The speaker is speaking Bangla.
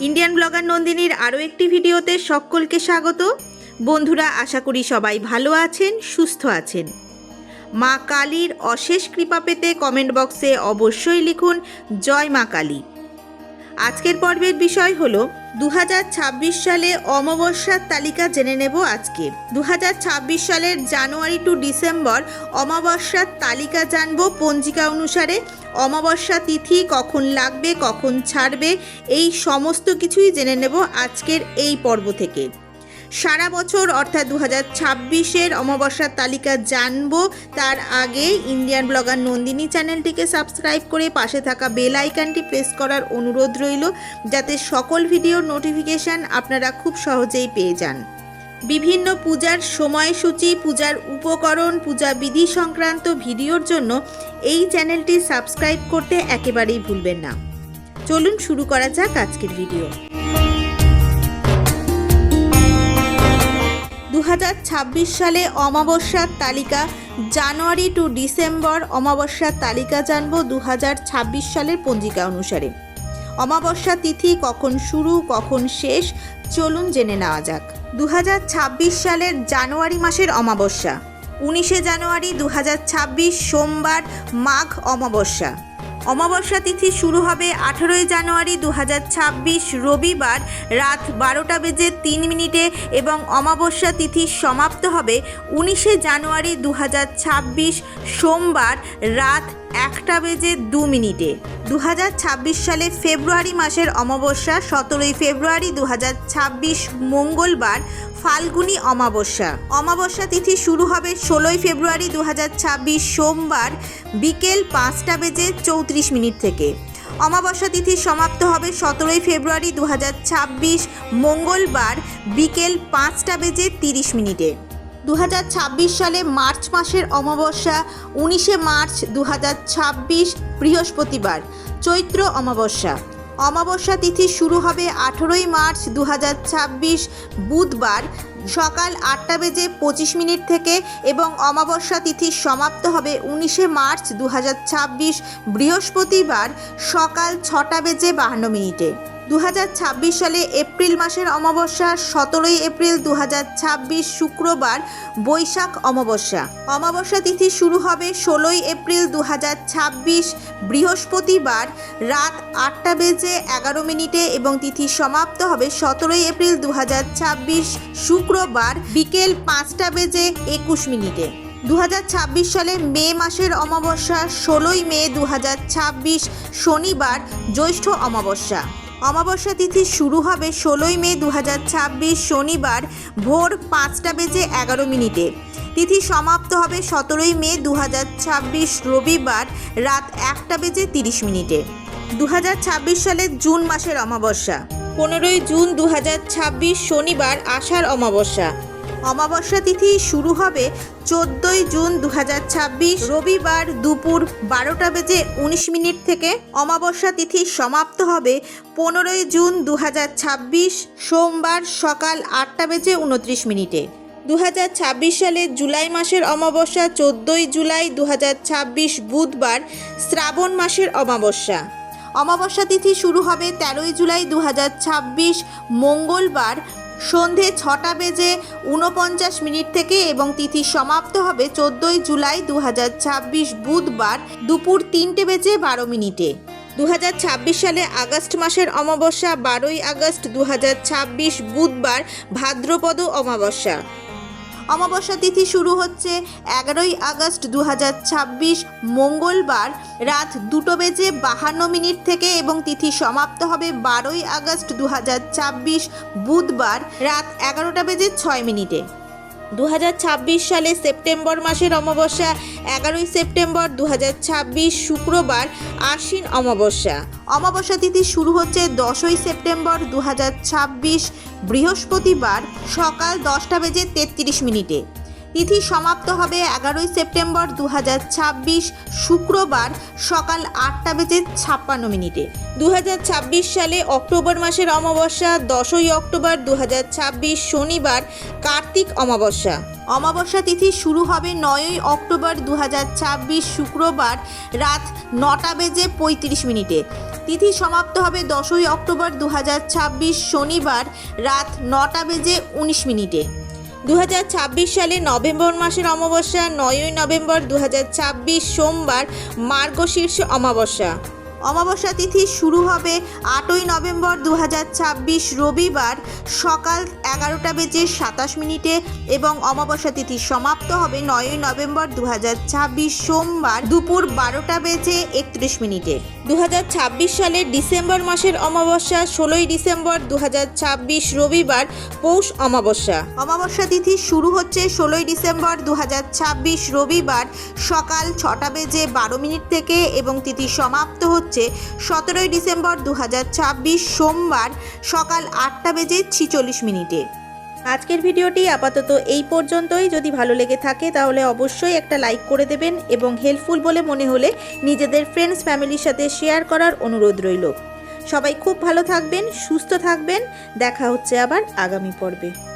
ইন্ডিয়ান ব্লগার নন্দিনীর আরও একটি ভিডিওতে সকলকে স্বাগত। বন্ধুরা, আশা করি সবাই ভালো আছেন, সুস্থ আছেন। মা কালীর অশেষ কৃপা পেতে কমেন্ট বক্সে অবশ্যই লিখুন, জয় মা কালী। আজকের পর্বের বিষয় হলো দু হাজার ছাব্বিশ সালে অমাবস্যার তালিকা জেনে নেব আজকে। দু হাজার ছাব্বিশ সালের জানুয়ারি টু ডিসেম্বর অমাবস্যার তালিকা জানব পঞ্জিকা অনুসারে। অমাবস্যা তিথি কখন লাগবে, কখন ছাড়বে, এই সমস্ত কিছুই জেনে নেব আজকের এই পর্ব থেকে। সারা বছর, অর্থাৎ দু হাজার ছাব্বিশের অমাবস্যার তালিকা জানব। তার আগে ইন্ডিয়ান ব্লগার নন্দিনী চ্যানেলটিকে সাবস্ক্রাইব করে পাশে থাকা বেল আইকনটি প্রেস করার অনুরোধ রইল, যাতে সকল ভিডিওর নোটিফিকেশান আপনারা খুব সহজেই পেয়ে যান। বিভিন্ন পূজার সময়সূচি, পূজার উপকরণ, পূজা বিধি সংক্রান্ত ভিডিওর জন্য এই চ্যানেলটি সাবস্ক্রাইব করতে একেবারেই ভুলবেন না। চলুন শুরু করা যাক আজকের ভিডিও। দু হাজার ছাব্বিশ সালে অমাবস্যার তালিকা, জানুয়ারি টু ডিসেম্বর অমাবস্যার তালিকা জানব দু হাজার ছাব্বিশ সালের পঞ্জিকা অনুসারে। অমাবস্যা তিথি কখন শুরু, কখন শেষ, চলুন জেনে নেওয়া যাক। দু হাজার ছাব্বিশ সালের জানুয়ারি মাসের অমাবস্যা, উনিশে জানুয়ারি দু হাজার ছাব্বিশ সোমবার মাঘ অমাবস্যা। অমাবস্যা তিথি শুরু হবে আঠেরোই জানুয়ারি দু হাজার ছাব্বিশ রবিবার রাত বারোটা বেজে তিন মিনিটে এবং অমাবস্যা তিথি সমাপ্ত হবে উনিশে জানুয়ারি দু হাজার ছাব্বিশ সোমবার রাত একটা বেজে দু মিনিটে। দু হাজার ছাব্বিশ সালে ফেব্রুয়ারি মাসের অমাবস্যা, সতেরোই ফেব্রুয়ারি দু হাজার ছাব্বিশ মঙ্গলবার, ফাল্গুনী অমাবস্যা। অমাবস্যা তিথি শুরু হবে ষোলোই ফেব্রুয়ারি দু হাজার ছাব্বিশ সোমবার বিকেল পাঁচটা বেজে চৌত্রিশ মিনিট থেকে। অমাবস্যা তিথি সমাপ্ত হবে সতেরোই ফেব্রুয়ারি দু হাজার ছাব্বিশ মঙ্গলবার বিকেল পাঁচটা বেজে তিরিশ মিনিটে। দু হাজার ছাব্বিশ সালে মার্চ মাসের অমাবস্যা, উনিশে মার্চ দু হাজার ছাব্বিশ বৃহস্পতিবার, চৈত্র অমাবস্যা। অমাবস্যা তিথি শুরু হবে আঠেরোই মার্চ দু হাজার ছাব্বিশ বুধবার সকাল আটটা বেজে পঁচিশ মিনিট থেকে এবং অমাবস্যা তিথি সমাপ্ত হবে উনিশে মার্চ দু হাজার ছাব্বিশ বৃহস্পতিবার সকাল ছটা বেজে বাহান্ন মিনিটে। দু হাজার ছাব্বিশ সালে এপ্রিল মাসের অমাবস্যা, সতেরোই এপ্রিল দু হাজার ছাব্বিশ শুক্রবার বৈশাখ অমাবস্যা। অমাবস্যা তিথি শুরু হবে ষোলোই এপ্রিল দু হাজার ছাব্বিশ বৃহস্পতিবার রাত আটটা বেজে এগারো মিনিটে এবং তিথি সমাপ্ত হবে সতেরোই এপ্রিল দু হাজার ছাব্বিশ শুক্রবার বিকেল পাঁচটা বেজে একুশ মিনিটে। দু হাজার ছাব্বিশ সালে মে মাসের অমাবস্যা, ষোলোই মে দু হাজার ছাব্বিশ শনিবার জ্যৈষ্ঠ অমাবস্যা। অমাবস্যা তিথি শুরু হবে ষোলোই মে দু হাজার ছাব্বিশ শনিবার ভোর পাঁচটা বেজে এগারো মিনিটে। তিথি সমাপ্ত হবে সতেরোই মে দু হাজার ছাব্বিশ রবিবার রাত একটা বেজে তিরিশ মিনিটে। দু হাজার ছাব্বিশ সালের জুন মাসের অমাবস্যা। পনেরোই জুন দু হাজার ছাব্বিশ শনিবার আষাঢ় অমাবস্যা। অমাবস্যা তিথি শুরু হবে চোদ্দই জুন দু হাজার ছাব্বিশ রবিবার দুপুর বারোটা বেজে উনিশ মিনিট থেকে। অমাবস্যা তিথি সমাপ্ত হবে পনেরোই জুন দু হাজার ছাব্বিশ সোমবার সকাল আটটা বেজে উনত্রিশ মিনিটে। দু হাজার ছাব্বিশ সালে জুলাই মাসের অমাবস্যা চোদ্দোই জুলাই দু হাজার ছাব্বিশ বুধবার শ্রাবণ মাসের অমাবস্যা। অমাবস্যা তিথি শুরু হবে তেরোই জুলাই দু হাজার ছাব্বিশ মঙ্গলবার সন্ধে ছটা বেজে উনপঞ্চাশ মিনিট থেকে এবং তিথি সমাপ্ত হবে চোদ্দই জুলাই দু হাজার ছাব্বিশ বুধবার দুপুর তিনটে বেজে বারো মিনিটে। দু হাজার ছাব্বিশ সালে আগস্ট মাসের অমাবস্যা, বারোই আগস্ট দু হাজার ছাব্বিশ বুধবার ভাদ্রপদ অমাবস্যা। অমাবস্যা তিথি শুরু হচ্ছে এগারোই আগস্ট দু হাজার ছাব্বিশ মঙ্গলবার রাত দুটো বেজে বাহান্ন মিনিট থেকে এবং তিথি সমাপ্ত হবে বারোই আগস্ট দু হাজার ছাব্বিশ বুধবার রাত এগারোটা বেজে ছয় মিনিটে। দু হাজার ছাব্বিশ সালে সেপ্টেম্বর মাসের অমাবস্যা, এগারোই সেপ্টেম্বর দু হাজার ছাব্বিশ শুক্রবার আশ্বিন অমাবস্যা। অমাবস্যা তিথি শুরু হচ্ছে দশই সেপ্টেম্বর দু হাজার ছাব্বিশ বৃহস্পতিবার সকাল দশটা বেজে তেত্রিশ মিনিটে। তিথি সমাপ্ত হবে এগারোই সেপ্টেম্বর দু হাজার ছাব্বিশ শুক্রবার সকাল আটটা বেজে ছাপ্পান্ন মিনিটে। দু হাজার ছাব্বিশ সালে অক্টোবর মাসের অমাবস্যা, দশই অক্টোবর দু হাজার ছাব্বিশ শনিবার, কার্তিক অমাবস্যা। অমাবস্যা তিথি শুরু হবে নয়ই অক্টোবর দু হাজার ছাব্বিশ শুক্রবার রাত নটা বেজে পঁয়ত্রিশ মিনিটে। তিথি সমাপ্ত হবে দশই অক্টোবর দু হাজার ছাব্বিশ শনিবার রাত নটা বেজে উনিশ মিনিটে। দু হাজার ছাব্বিশ সালে নভেম্বর মাসের অমাবস্যা, নয়ই নভেম্বর দু হাজার ছাব্বিশ সোমবার মার্গশীর্ষ অমাবস্যা। অমাবস্যা তিথি শুরু হবে আটই নভেম্বর দু হাজার ছাব্বিশ রবিবার সকাল এগারোটা বেজে সাতাশ মিনিটে এবং অমাবস্যা তিথি সমাপ্ত হবে নয়ই নভেম্বর দু হাজার ছাব্বিশ সোমবার দুপুর বারোটা বেজে একত্রিশ মিনিটে। দু হাজার ছাব্বিশ সালের ডিসেম্বর মাসের অমাবস্যা ষোলোই ডিসেম্বর দু হাজার ছাব্বিশ রবিবার পৌষ অমাবস্যা। অমাবস্যা তিথি শুরু হচ্ছে ষোলোই ডিসেম্বর দু হাজার ছাব্বিশ রবিবার সকাল ছটা বেজে বারো মিনিট থেকে এবং তিথি সমাপ্ত হচ্ছে সতেরোই ডিসেম্বর দু হাজার ছাব্বিশ সোমবার সকাল আটটা বেজে ছিচল্লিশ মিনিটে। আজকের ভিডিওটি আপাতত এই পর্যন্তই। যদি ভালো লেগে থাকে তাহলে অবশ্যই একটা লাইক করে দেবেন এবং হেল্পফুল বলে মনে হলে নিজেদের ফ্রেন্ডস ফ্যামিলির সাথে শেয়ার করার অনুরোধ রইল। সবাই খুব ভালো থাকবেন, সুস্থ থাকবেন। দেখা হচ্ছে আবার আগামী পর্বে।